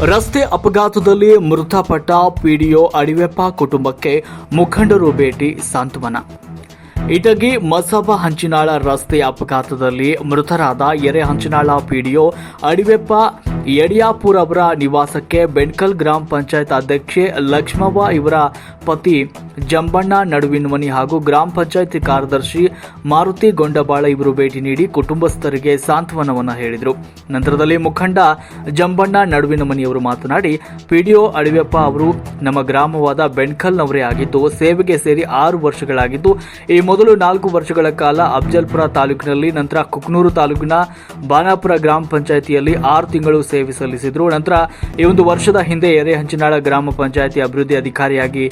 ರಸ್ತೆ ಅಪಘಾತದಲ್ಲಿ ಮೃತಪಟ್ಟ ಪಿಡಿಒ ಅಡಿವೆಪ್ಪ ಕುಟುಂಬಕ್ಕೆ ಮುಖಂಡರು ಭೇಟಿ ಸಾಂತ್ವನ. ಇಟಗಿ ಮಸಬ ಹಂಚಿನಾಳ ರಸ್ತೆ ಅಪಘಾತದಲ್ಲಿ ಮೃತರಾದ ಎರೆ ಹಂಚಿನಾಳ ಪಿಡಿಒ ಅಡಿವೆಪ್ಪ ಯಡಿಯಾಪುರ ಅವರ ನಿವಾಸಕ್ಕೆ ಬೆಣ್ಕಲ್ ಗ್ರಾಮ ಪಂಚಾಯತ್ ಅಧ್ಯಕ್ಷೆ ಲಕ್ಷ್ಮವ್ವ ಇವರ ಪತಿ ಜಂಬಣ್ಣ ನಡುವಿನಮನಿ ಹಾಗೂ ಗ್ರಾಮ ಪಂಚಾಯತ್ ಕಾರ್ಯದರ್ಶಿ ಮಾರುತಿ ಗೊಂಡಬಾಳ ಇವರು ಭೇಟಿ ನೀಡಿ ಕುಟುಂಬಸ್ಥರಿಗೆ ಸಾಂತ್ವನವನ್ನು ಹೇಳಿದರು. ನಂತರದಲ್ಲಿ ಮುಖಂಡ ಜಂಬಣ್ಣ ನಡುವಿನಮನಿಯವರು ಮಾತನಾಡಿ, ಪಿಡಿಒ ಅಳಿವ್ಯಪ್ಪ ಅವರು ನಮ್ಮ ಗ್ರಾಮವಾದ ಬೆಣ್ಕಲ್ನವರೇ ಆಗಿದ್ದು, ಸೇವೆಗೆ ಸೇರಿ ಆರು ವರ್ಷಗಳಾಗಿದ್ದು, ಈ ಮೊದಲು ನಾಲ್ಕು ವರ್ಷಗಳ ಕಾಲ ಅಫ್ಜಲ್ಪುರ ತಾಲೂಕಿನಲ್ಲಿ, ನಂತರ ಕುಕ್ನೂರು ತಾಲೂಕಿನ ಬಾನಾಪುರ ಗ್ರಾಮ ಪಂಚಾಯಿತಿಯಲ್ಲಿ ಆರು ತಿಂಗಳು ಸೇವೆ ಸಲ್ಲಿಸಿದ್ರು. ನಂತರ ಈ ಒಂದು ವರ್ಷದ ಹಿಂದೆ ಎರೆಹಂಚಿನಾಳ ಗ್ರಾಮ ಪಂಚಾಯತಿ ಅಭಿವೃದ್ಧಿ ಅಧಿಕಾರಿಯಾಗಿ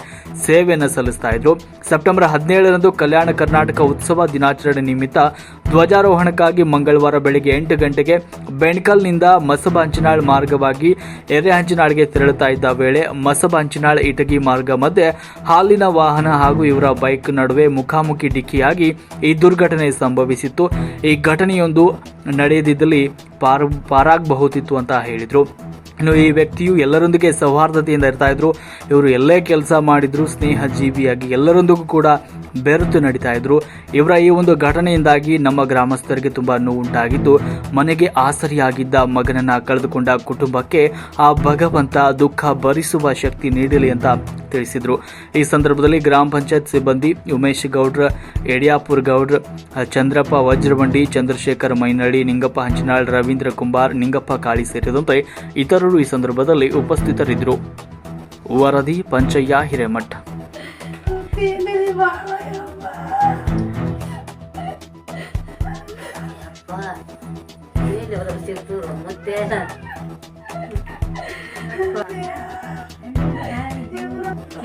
ಸೇವೆಯನ್ನು ಸಲ್ಲಿಸ್ತಾ ಇದ್ರು. ಸೆಪ್ಟೆಂಬರ್ ಹದಿನೇಳರಂದು ಕಲ್ಯಾಣ ಕರ್ನಾಟಕ ಉತ್ಸವ ದಿನಾಚರಣೆ ನಿಮಿತ್ತ ಧ್ವಜಾರೋಹಣಕ್ಕಾಗಿ ಮಂಗಳವಾರ ಬೆಳಗ್ಗೆ ಎಂಟು ಗಂಟೆಗೆ ಬೆಣ್ಕಲ್ನಿಂದ ಮಸಬ ಹಂಚಿನಾಳ್ ಮಾರ್ಗವಾಗಿ ಎರೆಹಂಚಿನಾಳ್ಗೆ ತೆರಳುತ್ತಾ ಇದ್ದ ವೇಳೆ ಮಸಬ ಹಂಚಿನಾಳ್ ಇಟಗಿ ಮಾರ್ಗ ಮಧ್ಯೆ ಹಾಲಿನ ವಾಹನ ಹಾಗೂ ಇವರ ಬೈಕ್ ನಡುವೆ ಮುಖಾಮುಖಿ ಡಿಕ್ಕಿಯಾಗಿ ಈ ದುರ್ಘಟನೆ ಸಂಭವಿಸಿತ್ತು. ಈ ಘಟನೆಯೊಂದು ನಡೆಯದಿದ್ದಲ್ಲಿ ಪಾರು ಪಾರಾಗಬಹುದಿತ್ತು ಅಂತ ಹೇಳಿದರು. ಇನ್ನು ಈ ವ್ಯಕ್ತಿಯು ಎಲ್ಲರೊಂದಿಗೆ ಸೌಹಾರ್ದತೆಯಿಂದ ಇರ್ತಾ ಇದ್ರು. ಇವರು ಎಲ್ಲೇ ಕೆಲಸ ಮಾಡಿದ್ರು ಸ್ನೇಹ ಜೀವಿಯಾಗಿ ಎಲ್ಲರೊಂದಿಗೂ ಕೂಡ ಬೆರೆತು ನಡೀತಾ ಇದ್ರು. ಇವರ ಈ ಒಂದು ಘಟನೆಯಿಂದಾಗಿ ನಮ್ಮ ಗ್ರಾಮಸ್ಥರಿಗೆ ತುಂಬಾ ನೋವುಂಟಾಗಿದ್ದು, ಮನೆಗೆ ಆಸರಿಯಾಗಿದ್ದ ಮಗನನ್ನ ಕಳೆದುಕೊಂಡ ಕುಟುಂಬಕ್ಕೆ ಆ ಭಗವಂತ ದುಃಖ ಭರಿಸುವ ಶಕ್ತಿ ನೀಡಲಿ ಅಂತ ತಿಳಿಸಿದ್ರು. ಈ ಸಂದರ್ಭದಲ್ಲಿ ಗ್ರಾಮ ಪಂಚಾಯತ್ ಸಿಬ್ಬಂದಿ ಉಮೇಶ್ ಗೌಡ್ರ ಯಡಿಯಾಪುರ್ ಗೌಡ್ರ, ಚಂದ್ರಪ್ಪ ವಜ್ರಬಂಡಿ ಚಂದ್ರಶೇಖರ್ ಮೈನಳ್ಳಿ, ನಿಂಗಪ್ಪ ಹಂಚನಾಳ್, ರವೀಂದ್ರ ಕುಂಬಾರ್, ನಿಂಗಪ್ಪ ಕಾಳಿ ಸೇರಿದಂತೆ ಇತರರು ಈ ಸಂದರ್ಭದಲ್ಲಿ ಉಪಸ್ಥಿತರಿದ್ದರು. ವರದಿ, ಪಂಚಯ್ಯ, ಹಿರೇಮಠ. ಮತ್ತೆ?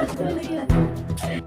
はい。